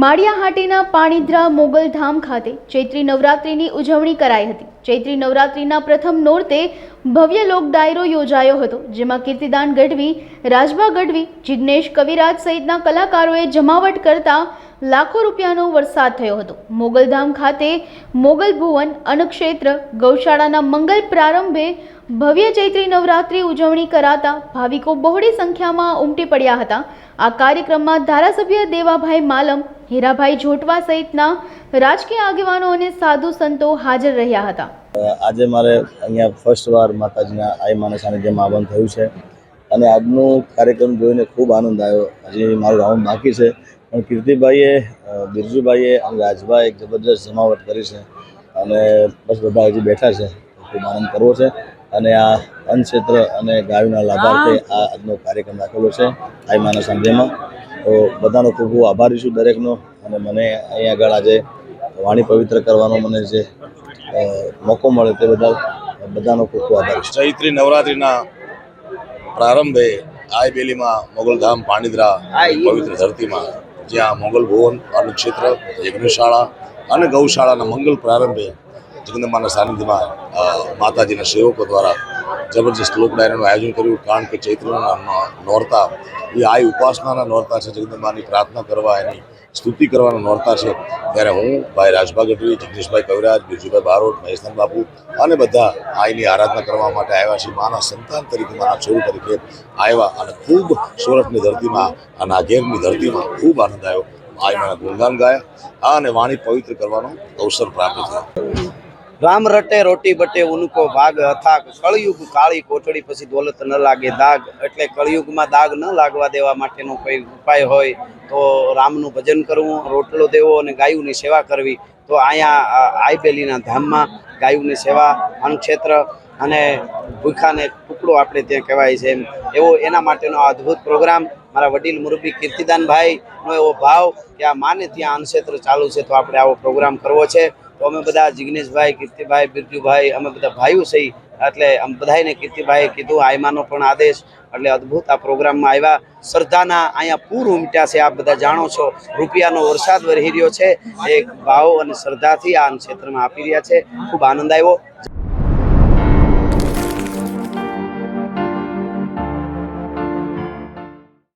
માળિયાહાટીના પાણીધ્રા મોગલધામ ખાતે ચૈત્રી નવરાત્રિની ઉજવણી કરાઈ હતી. ચૈત્રી નવરાત્રિના પ્રથમ નોરતે ભવ્ય લોક ડાયરો યોજાયો હતો, જેમાં કીર્તિદાન ગઢવી, રાજભા ગઢવી જિજ્ઞેશ કવિરાજ સહિતના કલાકારોએ જમાવટ કરતા લાખો રૂપિયાનો વરસાદ થયો હતો. મોગલધામ ખાતે મોગલ ભુવન અનક્ષેત્ર ગૌશાળાના મંગલ પ્રારંભે ભવ્ય ચૈત્રી નવરાત્રિ ઉજવણી કરાતા ભાવિકો બહોળી સંખ્યામાં ઉમટી પડ્યા હતા. આ કાર્યક્રમમાં ધારાસભ્ય દેવાભાઈ માલમ હીરાભાઈ જોટવા સહિતના રાજકીય આગેવાનો અને સાધુ સંતો હાજર રહ્યા હતા. આજે મારે અહીંયા ફર્સ્ટ વાર માતાજીના આઈ માને સાનિધ્યમાં આવવાનું થયું છે અને આજનું કાર્યક્રમ જોઈને ખૂબ આનંદ આવ્યો. હજી મારું રાઉન્ડ બાકી છે. પણ કીર્તિભાઈએ બિરજુભાઈએ અને રાજભાઈ એક જબરદસ્ત જમાવટ કરી છે અને બસ બધા હજી બેઠા છે. ખૂબ આનંદ કરવો છે અને આ અન્નક્ષેત્ર અને ગાયોના લાભાર્થે આ આજનો કાર્યક્રમ રાખેલો છે આઈ માનસ સાનિધ્યમાં તો બધાનો ખૂબ ખૂબ આભારી છું દરેકનો. અને મને અહીં આગળ આજે વાણી પવિત્ર કરવાનો મને જે મોકો મળે તે બદલ બધાનો ખૂબ ખૂબ આભાર છે. ચૈત્રી નવરાત્રિના પ્રારંભે આઈ બેલીમાં મોગલધામ પાણીદ્રા પવિત્ર ધરતીમાં જ્યાં મોગલ ભુવન અન્નક્ષેત્ર યજ્ઞશાળા અને ગૌશાળાના મંગલ પ્રારંભે જગદંબાના સાનિધ્યમાં માતાજીના સેવકો દ્વારા જબરજસ્ત લોક ડાયરાનું આયોજન કર્યું, કારણ કે ચૈત્રના નોરતા, એ આઈ ઉપાસનાના નોરતા છે જગદંબાની પ્રાર્થના કરવા, એની સ્તુતિ કરવાના નોરતા છે. ત્યારે હું, ભાઈ રાજભા ગઢવી જગદીશભાઈ કવિરાજ બિરજુભાઈ બારોટ, મહેશનાથ બાપુ અને બધા આઈની આરાધના કરવા માટે આવ્યા છે માના સંતાન તરીકે, માના છોરું તરીકે આવ્યા અને ખૂબ સોરઠની ધરતીમાં અને આ ધરતીમાં ખૂબ આનંદ આવ્યો. આઈ મારા ગુણગાન ગાયા અને વાણી પવિત્ર કરવાનો અવસર પ્રાપ્ત થયો. રામ રટે, રોટી બટે, ઉનકો ભાગ અથાક કળયુગ કાળી કોટડી પછી દોલત ન લાગે દાગ. એટલે કળયુગમાં દાગ ન લાગવા દેવા માટેનો કોઈ ઉપાય હોય તો રામનું ભજન કરવું, રોટલો દેવો અને ગાયુની સેવા કરવી. તો અહીંયા આઈબેલીના ધામમાં ગાયુની સેવા અન્નક્ષેત્ર અને ભૂખાને ટુકડો આપણે ત્યાં કહેવાય છે એમ. એવો એના માટેનો અદ્ભુત પ્રોગ્રામ. મારા વડીલ મુરબી કીર્તિદાનભાઈનો એવો ભાવ કે આ માને ત્યાં અન્નક્ષેત્ર ચાલુ છે તો આપણે આવો પ્રોગ્રામ કરવો છે. તો અમે બધા જિગ્નેશભાઈ, કીર્તિભાઈ, બિરજુભાઈ, અમે બધા ભાઈઓ સહી એટલે આમ બધાને કીર્તિભાઈએ કીધું આયમાનો પણ આદેશ. એટલે અદ્ભુત આ પ્રોગ્રામમાં આવ્યા. શ્રદ્ધાના અહીંયા પૂર ઉમટ્યા છે, આપ બધા જાણો છો. રૂપિયાનો વરસાદ વરહી રહ્યો છે. એક ભાવ અને શ્રદ્ધાથી આ ક્ષેત્રમાં આપી રહ્યા છે. ખૂબ આનંદ આવ્યો.